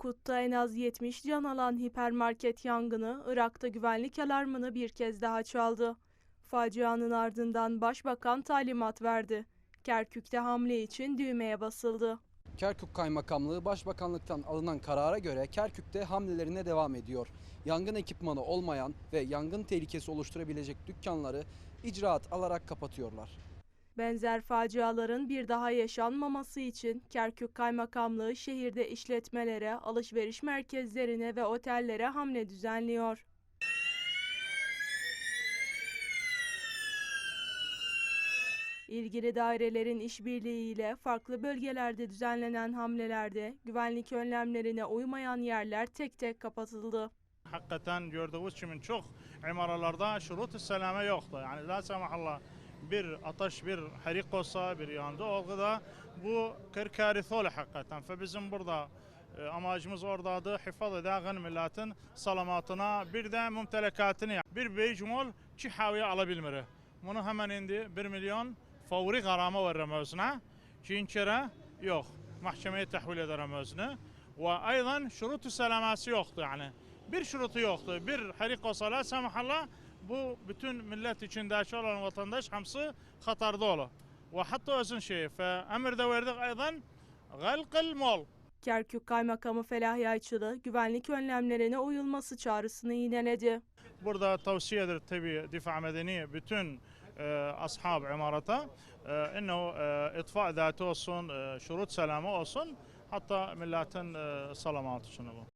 Akkut'ta en az 70 can alan hipermarket yangını Irak'ta güvenlik alarmını bir kez daha çaldı. Facianın ardından başbakan talimat verdi. Kerkük'te hamle için düğmeye basıldı. Kerkük Kaymakamlığı Başbakanlıktan alınan karara göre Kerkük'te hamlelerine devam ediyor. Yangın ekipmanı olmayan ve yangın tehlikesi oluşturabilecek dükkanları icraat alarak kapatıyorlar. Benzer faciaların bir daha yaşanmaması için Kerkük Kaymakamlığı şehirde işletmelere, alışveriş merkezlerine ve otellere hamle düzenliyor. İlgili dairelerin işbirliğiyle farklı bölgelerde düzenlenen hamlelerde güvenlik önlemlerine uymayan yerler tek tek kapatıldı. Hakikaten gördüğümüz gibi çok imaralarda şurut selame yoktu. Yani la semahallah bir ateş, bir harik olsa, bir yandı olguda bu kır karith olur hakikaten. Ve bizim burada e, amacımız oradadı. Hifaz edağın milletin salamatına bir de mümtelekatını bir beycumol çi haviye alabilmeli. Bunu hemen indi 1 milyon favori garama veririm özüne. Çünkü yok. Mahkemeye tahvil ederim özünü. Ve aydan şurutu selaması yoktu yani. Bir şurutu yoktu. Bir harik olsa la semahallah bu bütün millet içindeki olan vatandaş hamsı hatarda olur. Ve hatta özün şeyi. Emir de verdik aydan galqil mol. Kerkük Kaymakamı Felah Yayçılı güvenlik önlemlerine uyulması çağrısını yineledi. Burada tavsiye eder tabi difa medeni bütün e, ashab imarata e, ennehu e, itfa zati olsun, e, şurut selamı olsun hatta milletin salamatı için bu.